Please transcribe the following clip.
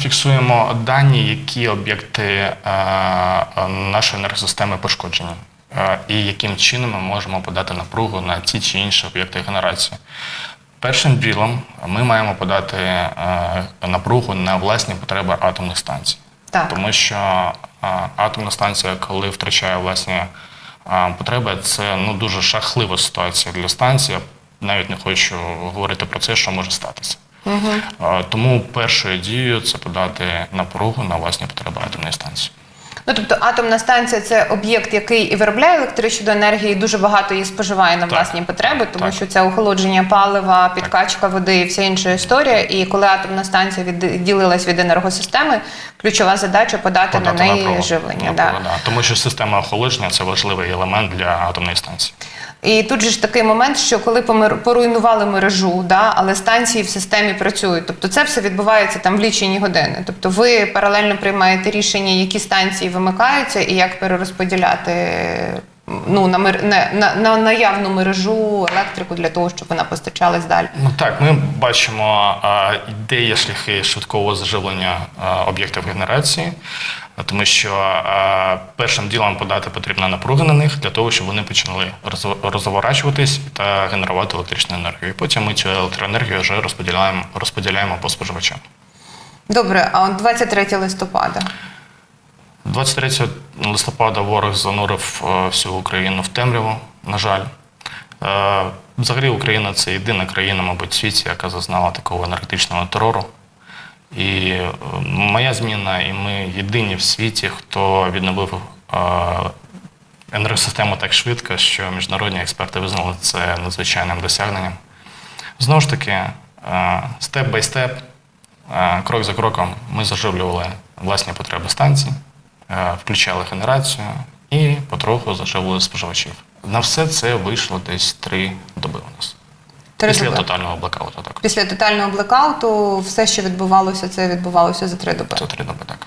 фіксуємо дані, які об'єкти е, нашої енергосистеми пошкоджені, е, і яким чином ми можемо подати напругу на ті чи інші об'єкти генерації. Першим ділом ми маємо подати е, напругу на власні потреби атомних станцій. Так. Тому що атомна станція, коли втрачає власні потреби, це ну, дуже жахлива ситуація для станції. Навіть не хочу говорити про це, що може статися. Е, Тому першою дією це подати напругу на власні потреби атомної станції. Ну тобто атомна станція це об'єкт, який і виробляє електричну енергію, і дуже багато її споживає на Так. власні потреби, тому Так. що це охолодження палива, підкачка води і вся інша історія. І коли атомна станція відділилась від енергосистеми, ключова задача подати, на Подати неї напругу. живлення. Да. да. Тому що система охолодження це важливий елемент для атомної станції. І тут же ж такий момент, що коли поруйнували мережу, да, але станції в системі працюють. Тобто це все відбувається там в лічені години. Тобто ви паралельно приймаєте рішення, які станції вимикаються і як перерозподіляти ну, на, мер... на, на, на наявну мережу електрику для того, щоб вона постачалась далі. Ну так, ми бачимо, де є шляхи швидкого заживлення об'єктів генерації, тому що а, першим ділом подати потрібна напруга на них для того, щоб вони почали роз- розворачуватись та генерувати електричну енергію. І потім ми цю електроенергію вже розподіляємо, розподіляємо по споживачам. Добре, а от 23 листопада. 23 листопада ворог занурив е, всю Україну в темряву, на жаль. Е, Взагалі Україна це єдина країна, мабуть, в світі, яка зазнала такого енергетичного терору. І е, моя зміна, і ми єдині в світі, хто відновив енергосистему так швидко, що міжнародні експерти визнали це надзвичайним досягненням. Знову ж таки, степ бай степ, крок за кроком ми заживлювали власні потреби станцій, е, включали генерацію і потроху заживили споживачів. На все це вийшло десь три доби у нас. Три Після доби. тотального блекауту, так. Після тотального блекауту все, що відбувалося, це відбувалося за три доби. За три доби, так.